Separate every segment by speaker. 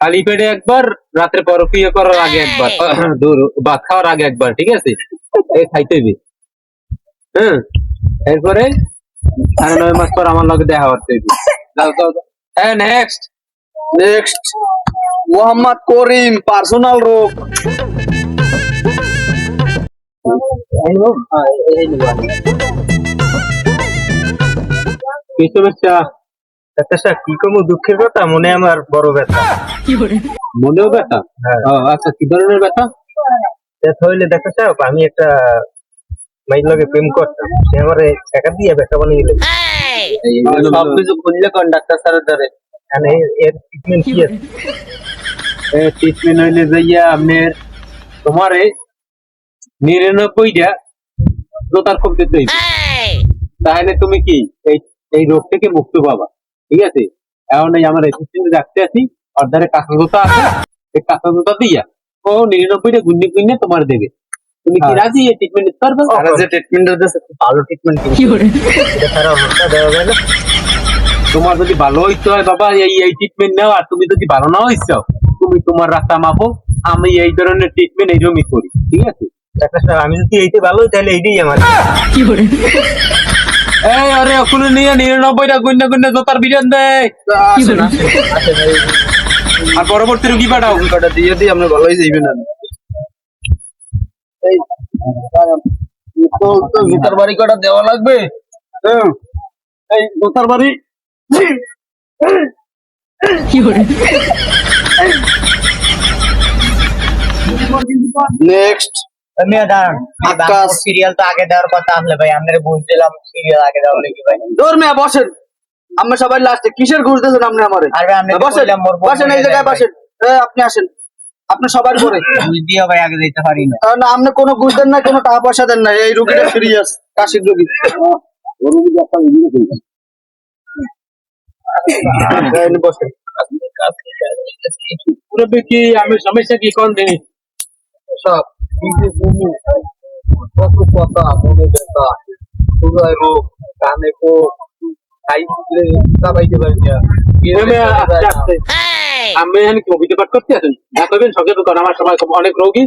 Speaker 1: খালি পেটে একবার রাত্রে পরক্রিয়া করার আগে একবার দূর ভাত খাওয়ার আগে একবার ঠিক আছে? এই খাইতে হবে হ্যাঁ এরপরে সাড়ে নয় মাস পর আমার লগে দেখা করতে হবে যাও যাও যাও। হ্যাঁ next
Speaker 2: next Mohammad Karim personal রোগ
Speaker 1: কি সমস্যা
Speaker 3: আচ্ছা কি কম দুঃখের কথা মনে আমার বড় ব্যথা।
Speaker 1: মনেও ব্যথা? আচ্ছা কি ধরনের ব্যথা?
Speaker 3: ব্যথা হইলে দেখা আমি একটা মাইর লগে প্রেম করতাম। সে আমার টাকা দিয়ে ব্যথা বানিয়ে দিল।
Speaker 2: সব কিছু খুললে কন্ডাক্টর স্যারের দ্বারে?
Speaker 3: মানে এর ট্রিটমেন্ট কি আছে?
Speaker 1: ট্রিটমেন্ট হইলে যাইয়া আপনার তোমারে নিরানব্বইটা জোতার খুব দিতে হইবে। তাহলে তুমি কি এই এই রোগ থেকে মুক্ত পাবা। ঠিক আছে? এখন এই আমার অ্যাসিস্ট্যান্ট রাখতে আছি। আর ধারে কাঁচা জোতা আছে? এই কাঁচা জোতা দিয়া ও নিরানব্বইটা গুন্ডি গুন্ডে তোমার দেবে। তুমি কি রাজি এই ট্রিটমেন্ট নিতে পারবে?
Speaker 2: তারা যে ট্রিটমেন্ট ভালো ট্রিটমেন্ট
Speaker 3: এটা ছাড়া অবস্থা দেওয়া যায় না।
Speaker 1: তোমার যদি ভালো হইতে হয় বাবা এই এই ট্রিটমেন্ট নাও আর তুমি যদি ভালো না হইছো তুমি তোমার রাস্তা মাপো। আমি এই ধরনের ট্রিটমেন্ট এইরকমই করি ঠিক আছে?
Speaker 3: আমি যদি এইতে ভালো হই তাহলে এইটাই আমার।
Speaker 1: এই আরে ওখানে নিয়ে নিরানব্বইটা গুণ্য গুণ্য জোতার বিরিয়ান দেয়।
Speaker 2: আসে না।
Speaker 1: আর পরবর্তী রুগী পাঠাও।
Speaker 2: কটা দিয়ে দিই আপনি ভালোই যাইবেন না এই তো তো জুতার বাড়ি কটা দেওয়া লাগবে? হ্যাঁ। এই জুতার বাড়ি। নেক্সট
Speaker 4: মেয়ে দাঁড়ান
Speaker 2: আকাশ।
Speaker 4: সিরিয়াল তো আগে দেওয়ার কথা আসলে ভাই আপনারা বুঝছিলাম সিরিয়াল আগে দেওয়া নাকি ভাই।
Speaker 2: মেয়া বসেন। আমরা সবাই লাস্টে কিসের ঘুষ দিয়েছেন আপনি আমারে? বসেন এই জায়গায় বসেন। আপনি আসেন। আপনি সবার পরে।
Speaker 4: দিয়ে ভাই আগে দিতে পারি না।
Speaker 2: কারণ আপনি কোনো ঘুষ দেন না কোনো টাকা পয়সা দেন না। এই রুগীটা সিরিয়াস কাশির রুগী।
Speaker 1: কি আমি সমস্যা কি কোন
Speaker 2: সব। কত কথা মনে ব্যথা রোগ কানে
Speaker 1: আমি পাঠ সঙ্গে আমার অনেক রোগী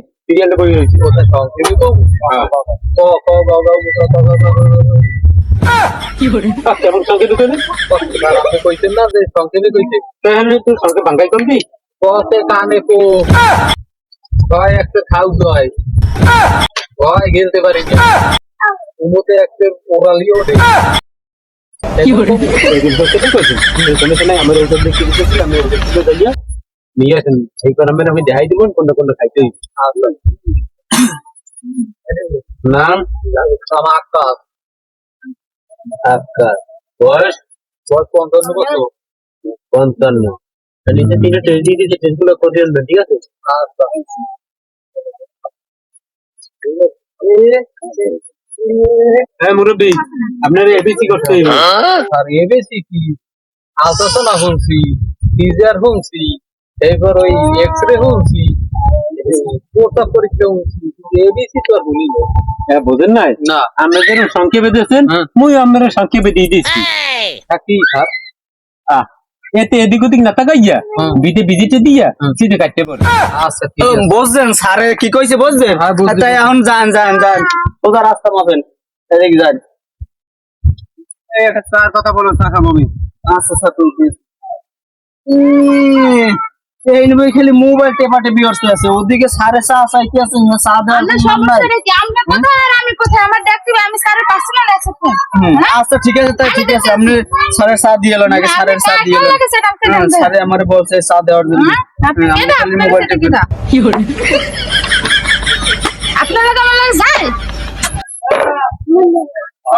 Speaker 1: রয়েছে
Speaker 2: না
Speaker 1: তুই সঙ্গে করবি
Speaker 2: ভয় একটা হয় ভয় গেলতে পারি একটা ওরালিও
Speaker 1: আমার ওটা দেখতে দিতেছি আমি ওটা দেখতে নিয়ে আসেন সেই কারণে আমি দেখাই দিব কোনটা কোনটা খাইতে। নাম?
Speaker 2: আকাশ
Speaker 1: আকাশ বয়স?
Speaker 2: বয়স পঞ্চান্ন বছর।
Speaker 1: পঞ্চান্ন। নিজে তিনটে টেস্ট দিয়ে দিয়েছে টেস্টগুলো করে আনবেন ঠিক আছে?
Speaker 2: আচ্ছা।
Speaker 1: হ্যাঁ মুরব্বী আপনার এবিসি করতে হইবে।
Speaker 2: আর এবেসি কি? আলট্রাসাউন্ড শুনছি সিজার শুনছি এরপর ওই এক্স রে শুনছি পোটা পরীক্ষা শুনছি এবিসি তো আর বলি না
Speaker 1: হ্যাঁ বুঝেন নাই?
Speaker 2: না।
Speaker 1: আমরা যেন সংক্ষেপে দিয়েছেন
Speaker 2: হ্যাঁ।
Speaker 1: মুই আপনারা সংক্ষেপে দিয়ে দিচ্ছি থাকি স্যার। আহ এতে এদিক ওদিক না তাকাইয়া
Speaker 2: হুম।
Speaker 1: বিটে বিজিটে দিয়া সিধে কাটতে পারে।
Speaker 2: আচ্ছা
Speaker 4: বুঝছেন স্যারে কি কইছে বুঝছেন
Speaker 2: হ্যাঁ,
Speaker 4: তাই এখন যান যান যান।
Speaker 2: ওটা রাস্তা পাবেন।
Speaker 1: এই একটা চার কথা বলো টাকা মমি
Speaker 2: আচ্ছা স্যার তুলছি
Speaker 4: এই নবই খালি মোবাইল টেপা টেপি করতে আছে। ওদিকে সাড়ে চা চাইতে আছে? না চা দেওয়ার
Speaker 5: আমরা
Speaker 4: কোনো নাম নাই।
Speaker 5: সমস্যাটা কি? আমরা কোথায় আর আমি কোথায়? আমার দেখতে আমি স্যারের পার্সোনাল অ্যাসিস্ট্যান্ট
Speaker 4: হুম, আচ্ছা ঠিক আছে তাই ঠিক আছে। আপনি সাড়ে চা দিয়ে এলেন আগে সাড়ে চা দিয়ে এলেন হ্যাঁ, আমার বলছে চা দেওয়ার জন্য।
Speaker 5: আপনি
Speaker 4: হ্যাঁ, খালি
Speaker 5: আপনার
Speaker 4: মোবাইল
Speaker 5: যায়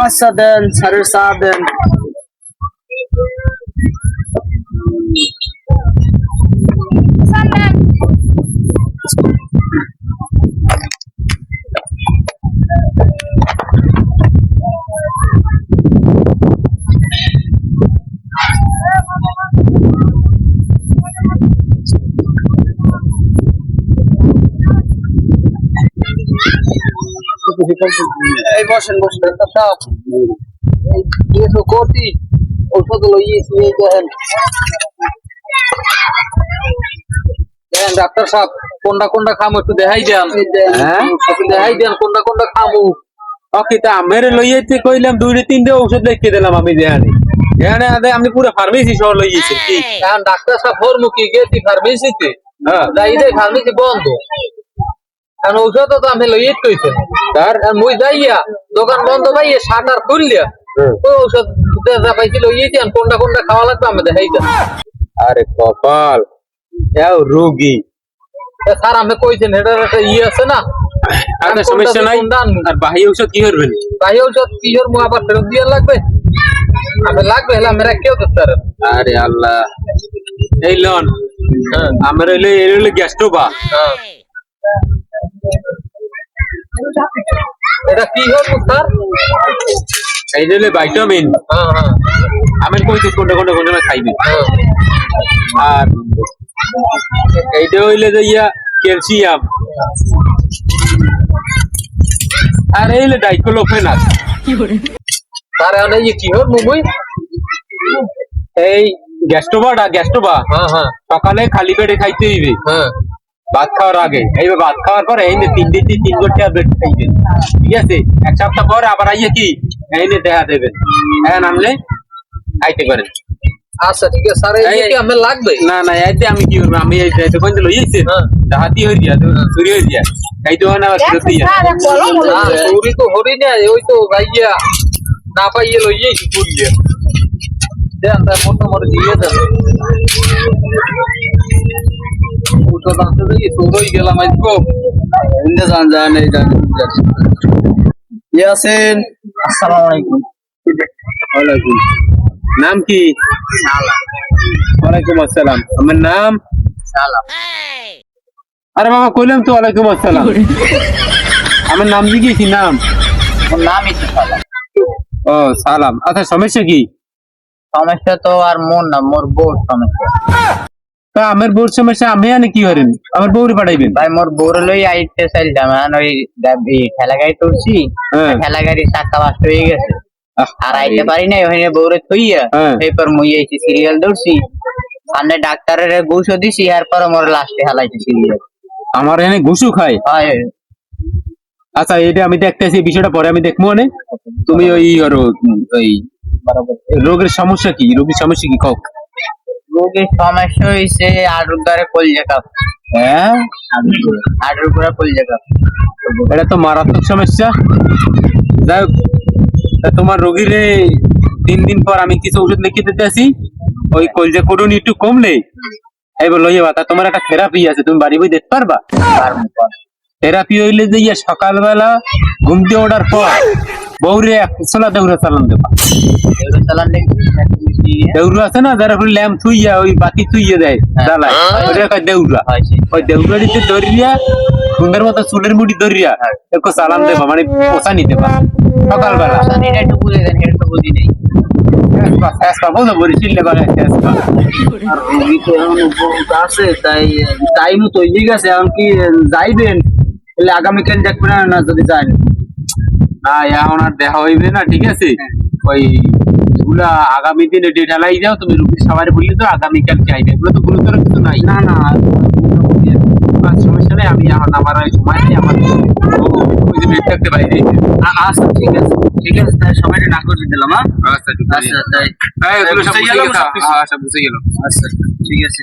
Speaker 5: Asadın,
Speaker 2: sarı sadın.
Speaker 4: এই বসেন বসেন
Speaker 2: ডাক্তার সাহেব এই তো করছি ঔষধ লইয়েছি এই দেখেন দেখেন ডাক্তার সাহেব কোনটা কোনটা খামো একটু দেখাই দেন দেখাই দেন কোনটা কোনটা খামো
Speaker 1: ওকে তা আমের কইলাম দুইটা তিনটে ঔষধ লিখে দিলাম আমি দেহানি দেহানে আদে আমি পুরো ফার্মেসি সহ লইয়েছি
Speaker 2: ডাক্তার সাহেব ফর্মু কি গেছি ফার্মেসিতে
Speaker 1: হ্যাঁ
Speaker 2: যাই ফার্মেসি বন্ধ ঔষধ তো আমি লইয়ে
Speaker 1: তার
Speaker 2: আর মুই যাইয়া দোকান বন্ধ পাইয়ে শাটার খুললিয়া। ওই ঔষধ যা পাইছি লইয়েছি আর কোনটা কোনটা খাওয়া লাগবে আমি
Speaker 1: আরে কপাল এও রোগী।
Speaker 2: স্যার আমি কইছেন এটার একটা ইয়ে আছে না?
Speaker 1: আর সমস্যা নাই? আর বাহি ঔষধ কি করবেন?
Speaker 2: তাই ঔষধ কিহর মু আবার ফেরত দিয়ে লাগবে। আমি লাগবে হলে আমি রাখিও তো স্যার।
Speaker 1: আরে আল্লাহ। এই লন আমার হইলে এর হইলে গ্যাস্ট্রোবা
Speaker 2: হ্যাঁ। এটা কি হল স্যার
Speaker 1: এই হইলে ভাইটামিন
Speaker 2: হ্যাঁ হ্যাঁ।
Speaker 1: আমি কইছি কোনটা কোনটা কোনটা খাইবে?
Speaker 2: হ্যাঁ।
Speaker 1: আর এইটা হইলে যে ইয়া ক্যালসিয়াম আর এই হইলে ডাইক্লোফেনাস
Speaker 2: স্যার এখন এই কি হল মুই
Speaker 1: এই গ্যাস্ট্রোবাটা গ্যাস্ট্রোবা
Speaker 2: হ্যাঁ হ্যাঁ।
Speaker 1: সকালে খালি পেটে খাইতে হইবে।
Speaker 2: হ্যাঁ।
Speaker 1: ভাত খাওয়ার আগে। এইবার ভাত খাওয়ার পরে এই তিন দিন তিন গোটা ট্যাবলেট খাইবে। ঠিক আছে? এক সপ্তাহ পরে আবার আইয়ে কি? এই দেখা দেবেন হ্যাঁ নামলে খাইতে পারেন
Speaker 2: আচ্ছা ঠিক আছে। স্যার এই কি আমি লাগবে?
Speaker 1: না না আমি কি করব? আমি এই যাইতে কোন দিল ইয়েছে
Speaker 2: হ্যাঁ।
Speaker 1: হাতি হয়ে দিয়া চুরি হয়ে দিয়া খাইতে হয় না আবার দিয়া
Speaker 2: চুরি তো হরি না ওই তো যাইয়া না পাইয়ে দেন তার দিয়ে দেন। ওষুধ আনতে যাই তোরই গেলাম আজকে।
Speaker 4: ইন্দে জান জান এই জান ইয়াসিন আসসালামু আলাইকুম।
Speaker 1: ওয়ালাইকুম। নাম কি? ওয়ালাইকুম আসসালাম। আমার নাম? আরে বাবা কইলাম তো ওয়ালাইকুম আসসালাম। আমার নাম জিজ্ঞেসি নাম?
Speaker 4: ওর নামই তো সালাম
Speaker 1: ও সালাম। আচ্ছা সমস্যা কি?
Speaker 4: সমস্যা তো আর মোর না মোর বউর সমস্যা।
Speaker 1: আমার বউর সমস্যা আমি আনে কি করেন আমার বউরে পাঠাইবেন?
Speaker 4: ভাই মোর বউর লই আইতে চাইলাম এখন ওই গা- এই ঠেলা গাড়ি তুলছি
Speaker 1: হ্যাঁ।
Speaker 4: ঠেলা গাড়ি চাক্কা বাস্ট হয়ে গেছে। আর আইতে পারি না ওখানে বউরে থইয়া
Speaker 1: হ্যাঁ।
Speaker 4: এরপর মুই আইছি সিরিয়াল দৌড়ছি সামনে ডাক্তারের ঘুষও দিছি এরপর মোর লাস্টে হালাইছি সিরিয়াল
Speaker 1: আমার এনে ঘুষু খায়।
Speaker 4: হয়।
Speaker 1: আচ্ছা এটা আমি দেখতেছি বিষয়টা পরে আমি দেখব মানে? তুমি ওই ওই রোগের সমস্যা কি? রোগীর সমস্যা কি কক
Speaker 4: রোগীর সমস্যা হয়েছে আডুর দ্বারে কলজা কাপ।
Speaker 1: হ্যাঁ?
Speaker 4: কলজা কাপ।
Speaker 1: এটা তো মারাত্মক সমস্যা। যাই তোমার রোগীরে তিন দিন পর আমি কিছু ওষুধ লিখে দিতে আসি। ওই কলজা করুন একটু কমলে এই বলো ইয়ে বাতা তোমার একটা থেরাপি আছে তুমি বাড়ি বই দেখতে পারবা? থেরাপি হইলে যে ইয়ে সকালবেলা ঘুম দিয়ে ওঠার পর বউরে এক সোলা দৌড়া চালান দেবা।
Speaker 4: চালান
Speaker 1: দেউরু আছে না? যারা করে ল্যাম্প থুইয়া ওই বাতি থুইয়ে দেয় জ্বালায়। ওটা কয় দেউরা ওই দেউরা দিতে ধরিয়া সুন্দর মতো চুলের মুড়ি ধরিয়া একটু সালাম দেবা মানে পোষা নিতে পার। সকালবেলা।
Speaker 4: এটা একটু বুঝে দেন এটা একটু বুঝি নেই।
Speaker 1: বলো বরিশিলে করে
Speaker 4: আর রোগী তো এখন উপভোগ আছে তাই টাইম তো হয়ে গেছে। এখন কি যাইবেন? তাহলে আগামীকাল দেখবেন না যদি যান?
Speaker 1: না এখন আর দেখা হইবে না ঠিক আছে? ওই এগুলা আগামী দিনে ডেট হালাই যাও তুমি রুগীর সবাই বললে তো আগামীকাল কি আইবে। এগুলো তো গুরুতর কিছু নাই
Speaker 4: না না
Speaker 1: সমস্যা নেই আমি এখন আমার ওই সময় নেই আমার বেড থাকতে বাইরে
Speaker 4: আচ্ছা ঠিক আছে ঠিক আছে তাই সবাই না করে দিলাম হ্যাঁ?
Speaker 1: আচ্ছা ঠিক আছে।
Speaker 4: আচ্ছা
Speaker 1: গেছে।
Speaker 4: সবকিছু।
Speaker 1: হ্যাঁ সব বুঝে গেলাম।
Speaker 4: আচ্ছা ঠিক আছে।